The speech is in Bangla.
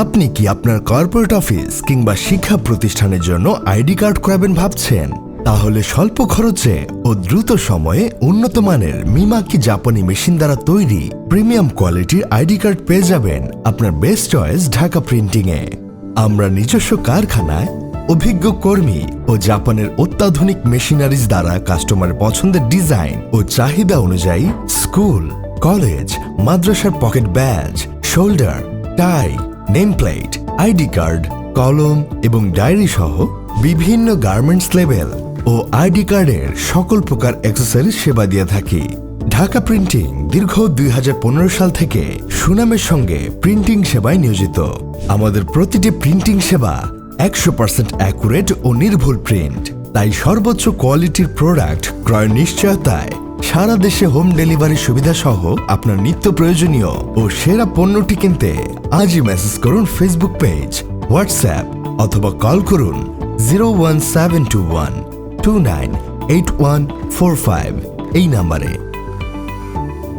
আপনি কি আপনার কর্পোরেট অফিস কিংবা শিক্ষা প্রতিষ্ঠানের জন্য আইডি কার্ড করাবেন ভাবছেন? তাহলে স্বল্প খরচে ও দ্রুত সময়ে উন্নত মানের মিমাকি জাপানি মেশিন দ্বারা তৈরি প্রিমিয়াম কোয়ালিটির আইডি কার্ড পেয়ে যাবেন আপনার বেস্ট চয়েস ঢাকা প্রিন্টিং এ। আমরা নিজস্ব কারখানায় অভিজ্ঞ কর্মী ও জাপানের অত্যাধুনিক মেশিনারিজ দ্বারা কাস্টমারের পছন্দের ডিজাইন ও চাহিদা অনুযায়ী স্কুল, কলেজ, মাদ্রাসার pocket badge, shoulder, tie name plate ID card, কলম এবং ডায়েরি সহ বিভিন্ন গার্মেন্টস লেভেল ও আইডি কার্ডের সকল প্রকার অ্যাক্সেসরিজ সেবা দিয়ে থাকি। ঢাকা প্রিন্টিং দীর্ঘ দুই হাজার পনেরো সাল থেকে সুনামের সঙ্গে প্রিন্টিং সেবায় নিয়োজিত। আমাদের প্রতিটি প্রিন্টিং সেবা একশো পার্সেন্ট অ্যাকুরেট ও নির্ভুল প্রিন্ট। তাই সর্বোচ্চ কোয়ালিটির প্রোডাক্ট ক্রয় নিশ্চয়তায় সারা দেশে হোম ডেলিভারি সুবিধা সহ আপনার নিত্য প্রয়োজনীয় ও সেরা পণ্যটি কিনতে আজই মেসেজ করুন ফেসবুক পেজ হোয়াটসঅ্যাপ অথবা কল করুন zero one seven two one two nine eight one four five এই নাম্বারে